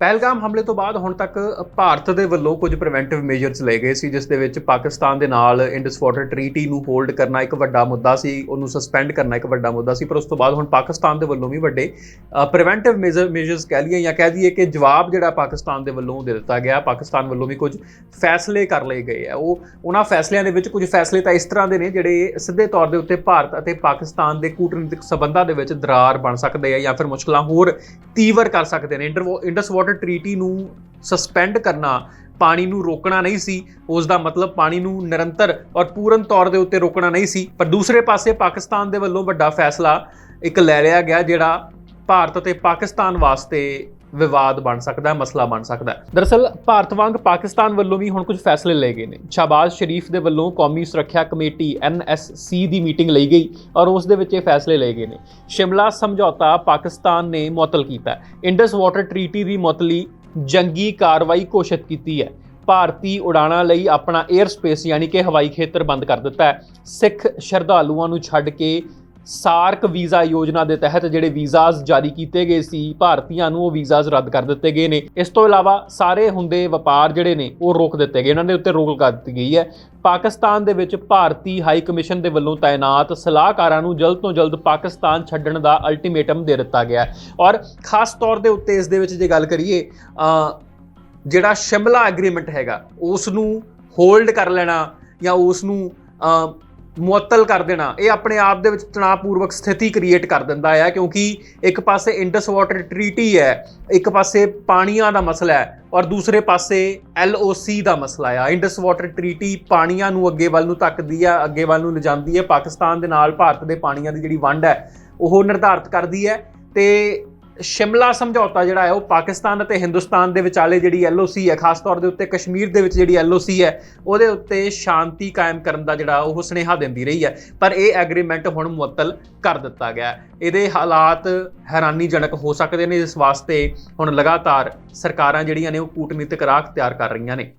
ਪਹਿਲਗਾਮ ਹਮਲੇ ਤੋਂ ਬਾਅਦ ਹੁਣ ਤੱਕ ਭਾਰਤ ਦੇ ਵੱਲੋਂ ਕੁਝ ਪ੍ਰੀਵੈਂਟਿਵ ਮੇਜਰਸ ਲਏ ਗਏ ਸੀ, ਜਿਸ ਦੇ ਵਿੱਚ ਪਾਕਿਸਤਾਨ ਦੇ ਨਾਲ ਇੰਡਸ ਵਾਟਰ ਟ੍ਰੀਟੀ ਨੂੰ ਹੋਲਡ ਕਰਨਾ ਇੱਕ ਵੱਡਾ ਮੁੱਦਾ ਸੀ, ਉਹਨੂੰ ਸਸਪੈਂਡ ਕਰਨਾ ਇੱਕ ਵੱਡਾ ਮੁੱਦਾ ਸੀ, ਪਰ ਉਸ ਤੋਂ ਬਾਅਦ ਹੁਣ ਪਾਕਿਸਤਾਨ ਦੇ ਵੱਲੋਂ ਵੀ ਵੱਡੇ ਪ੍ਰੀਵੈਂਟਿਵ ਮੇਜਰਸ ਕਹਿ ਲਈਏ ਜਾਂ ਕਹਿ ਦਈਏ ਕਿ ਜਵਾਬ ਜਿਹੜਾ ਪਾਕਿਸਤਾਨ ਦੇ ਵੱਲੋਂ ਦੇ ਦਿੱਤਾ ਗਿਆ, ਪਾਕਿਸਤਾਨ ਵੱਲੋਂ ਵੀ ਕੁਝ ਫੈਸਲੇ ਕਰ ਲਏ ਗਏ ਆ। ਉਹ, ਉਹਨਾਂ ਫੈਸਲਿਆਂ ਦੇ ਵਿੱਚ ਕੁਝ ਫੈਸਲੇ ਤਾਂ ਇਸ ਤਰ੍ਹਾਂ ਦੇ ਨੇ ਜਿਹੜੇ ਸਿੱਧੇ ਤੌਰ ਦੇ ਉੱਤੇ ਭਾਰਤ ਅਤੇ ਪਾਕਿਸਤਾਨ ਦੇ ਕੂਟਨੀਤਿਕ ਸਬੰਧਾਂ ਦੇ ਵਿੱਚ ਦਰਾਰ ਬਣ ਸਕਦੇ ਆ ਜਾਂ ਫਿਰ ਮੁਸ਼ਕਲਾਂ ਹੋਰ ਤੀਵਰ ਕਰ ਸਕਦੇ ਨੇ। ਇੰਡਰ- ਇੰਡਸ ਵਾਟਰ ਟ੍ਰੀਟੀ ਨੂੰ ਸਸਪੈਂਡ ਕਰਨਾ, ਪਾਣੀ ਨੂੰ ਰੋਕਣਾ ਨਹੀਂ ਸੀ ਉਸ ਦਾ ਮਤਲਬ ਪਾਣੀ ਨੂੰ ਨਿਰੰਤਰ ਔਰ ਪੂਰਨ ਤੌਰ ਦੇ ਉੱਤੇ ਰੋਕਣਾ ਨਹੀਂ ਸੀ। ਪਰ ਦੂਸਰੇ ਪਾਸੇ ਪਾਕਿਸਤਾਨ ਦੇ ਵੱਲੋਂ ਵੱਡਾ ਫੈਸਲਾ ਇੱਕ ਲੈ ਲਿਆ ਗਿਆ, ਜਿਹੜਾ ਭਾਰਤ ਅਤੇ ਪਾਕਿਸਤਾਨ ਵਾਸਤੇ ਵਿਵਾਦ ਬਣ ਸਕਦਾ ਹੈ ਮਸਲਾ ਬਣ ਸਕਦਾ। ਹੈ ਦਰਅਸਲ, ਭਾਰਤ ਵਾਂਗ ਪਾਕਿਸਤਾਨ ਵੱਲੋਂ ਵੀ ਹੁਣ ਕੁਝ ਫੈਸਲੇ ਲਏ ਗਏ ਨੇ। ਸ਼ਾਬਾਜ਼ ਸ਼ਰੀਫ ਦੇ ਵੱਲੋਂ ਕੌਮੀ ਸੁਰੱਖਿਆ ਕਮੇਟੀ NSC ਦੀ ਮੀਟਿੰਗ ਲਈ ਗਈ ਔਰ ਉਸ ਦੇ ਵਿੱਚ ਇਹ ਫੈਸਲੇ ਲਏ ਗਏ ਨੇ। ਸ਼ਿਮਲਾ ਸਮਝੌਤਾ ਪਾਕਿਸਤਾਨ ਨੇ ਮੁਅੱਤਲ ਕੀਤਾ ਹੈ। ਇੰਡਸ ਵਾਟਰ ਟ੍ਰੀਟੀ ਦੀ ਮੁਅੱਤਲੀ ਜੰਗੀ ਕਾਰਵਾਈ ਘੋਸ਼ਿਤ ਕੀਤੀ ਹੈ। ਭਾਰਤੀ ਉਡਾਣਾਂ ਲਈ ਆਪਣਾ 에ਅਰ ਸਪੇਸ ਯਾਨੀ ਕਿ ਹਵਾਈ ਖੇਤਰ ਬੰਦ ਕਰ ਦਿੱਤਾ ਹੈ। ਸਿੱਖ ਸ਼ਰਧਾਲੂਆਂ ਨੂੰ ਛੱਡ ਕੇ ਸਾਰਕ ਵੀਜ਼ਾ ਯੋਜਨਾ ਦੇ ਤਹਿਤ ਜਿਹੜੇ ਵੀਜ਼ਾਜ਼ ਜਾਰੀ ਕੀਤੇ ਗਏ ਸੀ, ਭਾਰਤੀਆਂ ਨੂੰ ਉਹ ਵੀਜ਼ਾਜ਼ ਰੱਦ ਕਰ ਦਿੱਤੇ ਗਏ ਨੇ। ਇਸ ਤੋਂ ਇਲਾਵਾ ਸਾਰੇ ਹੁੰਦੇ ਵਪਾਰ ਜਿਹੜੇ ਨੇ, ਉਹ ਰੋਕ ਦਿੱਤੇ ਗਏ। ਇਹਨਾਂ ਦੇ ਉੱਤੇ ਰੋਕ ਲਗਾ ਦਿੱਤੀ ਗਈ ਹੈ। ਪਾਕਿਸਤਾਨ ਦੇ ਵਿੱਚ ਭਾਰਤੀ ਹਾਈ ਕਮਿਸ਼ਨ ਦੇ ਵੱਲੋਂ ਤਾਇਨਾਤ ਸਲਾਹਕਾਰਾਂ ਨੂੰ ਜਲਦ ਤੋਂ ਜਲਦ ਪਾਕਿਸਤਾਨ ਛੱਡਣ ਦਾ ਅਲਟੀਮੇਟਮ ਦੇ ਦਿੱਤਾ ਗਿਆ ਔਰ ਖਾਸ ਤੌਰ ਦੇ ਉੱਤੇ ਇਸ ਦੇ ਵਿੱਚ ਜੇ ਗੱਲ ਕਰੀਏ ਜਿਹੜਾ ਸ਼ਿਮਲਾ ਐਗਰੀਮੈਂਟ ਹੈਗਾ ਉਸ ਨੂੰ ਹੋਲਡ ਕਰ ਲੈਣਾ ਜਾਂ ਉਸ ਨੂੰ ਮੁਅੱਤਲ ਕਰ ਦੇਣਾ। ਇਹ ਆਪਣੇ ਆਪ ਦੇ ਵਿੱਚ ਤਣਾਅਪੂਰਵਕ ਸਥਿਤੀ ਕ੍ਰੀਏਟ ਕਰ ਦਿੰਦਾ ਹੈ ਕਿਉਂਕਿ ਇੱਕ ਪਾਸੇ ਇੰਡਸ ਵਾਟਰ ਟ੍ਰੀਟੀ ਹੈ, ਇੱਕ ਪਾਸੇ ਪਾਣੀਆਂ ਦਾ ਮਸਲਾ ਹੈ ਔਰ ਦੂਸਰੇ ਪਾਸੇ LOC ਦਾ ਮਸਲਾ ਆ। ਇੰਡਸ ਵਾਟਰ ਟ੍ਰੀਟੀ ਪਾਣੀਆਂ ਨੂੰ ਅੱਗੇ ਵੱਲ ਨੂੰ ਧੱਕਦੀ ਆ, ਅੱਗੇ ਵੱਲ ਨੂੰ ਲਿਜਾਂਦੀ ਹੈ। ਪਾਕਿਸਤਾਨ ਦੇ ਨਾਲ ਭਾਰਤ ਦੇ ਪਾਣੀਆਂ ਦੀ ਜਿਹੜੀ ਵੰਡ ਹੈ, ਉਹ ਨਿਰਧਾਰਤ ਕਰਦੀ ਹੈ ਤੇ ਸ਼ਿਮਲਾ ਸਮਝੌਤਾ ਜਿਹੜਾ ਹੈ, ਉਹ ਪਾਕਿਸਤਾਨ ਅਤੇ ਹਿੰਦੁਸਤਾਨ ਦੇ ਵਿਚਾਲੇ ਜਿਹੜੀ LOC ਹੈ, ਖਾਸ ਤੌਰ ਦੇ ਉੱਤੇ ਕਸ਼ਮੀਰ ਦੇ ਵਿੱਚ ਜਿਹੜੀ LOC ਹੈ, ਉਹਦੇ ਉੱਤੇ ਸ਼ਾਂਤੀ ਕਾਇਮ ਕਰਨ ਦਾ ਜਿਹੜਾ ਉਹ ਸੁਨੇਹਾ ਦਿੰਦੀ ਰਹੀ ਹੈ। ਪਰ ਇਹ ਐਗਰੀਮੈਂਟ ਹੁਣ ਮੁਅੱਤਲ ਕਰ ਦਿੱਤਾ ਗਿਆ ਇਹਦੇ ਹਾਲਾਤ ਹੈਰਾਨੀਜਨਕ ਹੋ ਸਕਦੇ ਨੇ, ਇਸ ਵਾਸਤੇ ਹੁਣ ਲਗਾਤਾਰ ਸਰਕਾਰਾਂ ਜਿਹੜੀਆਂ ਨੇ, ਉਹ ਕੂਟਨੀਤਿਕ ਰਾਖ ਤਿਆਰ ਕਰ ਰਹੀਆਂ ਨੇ।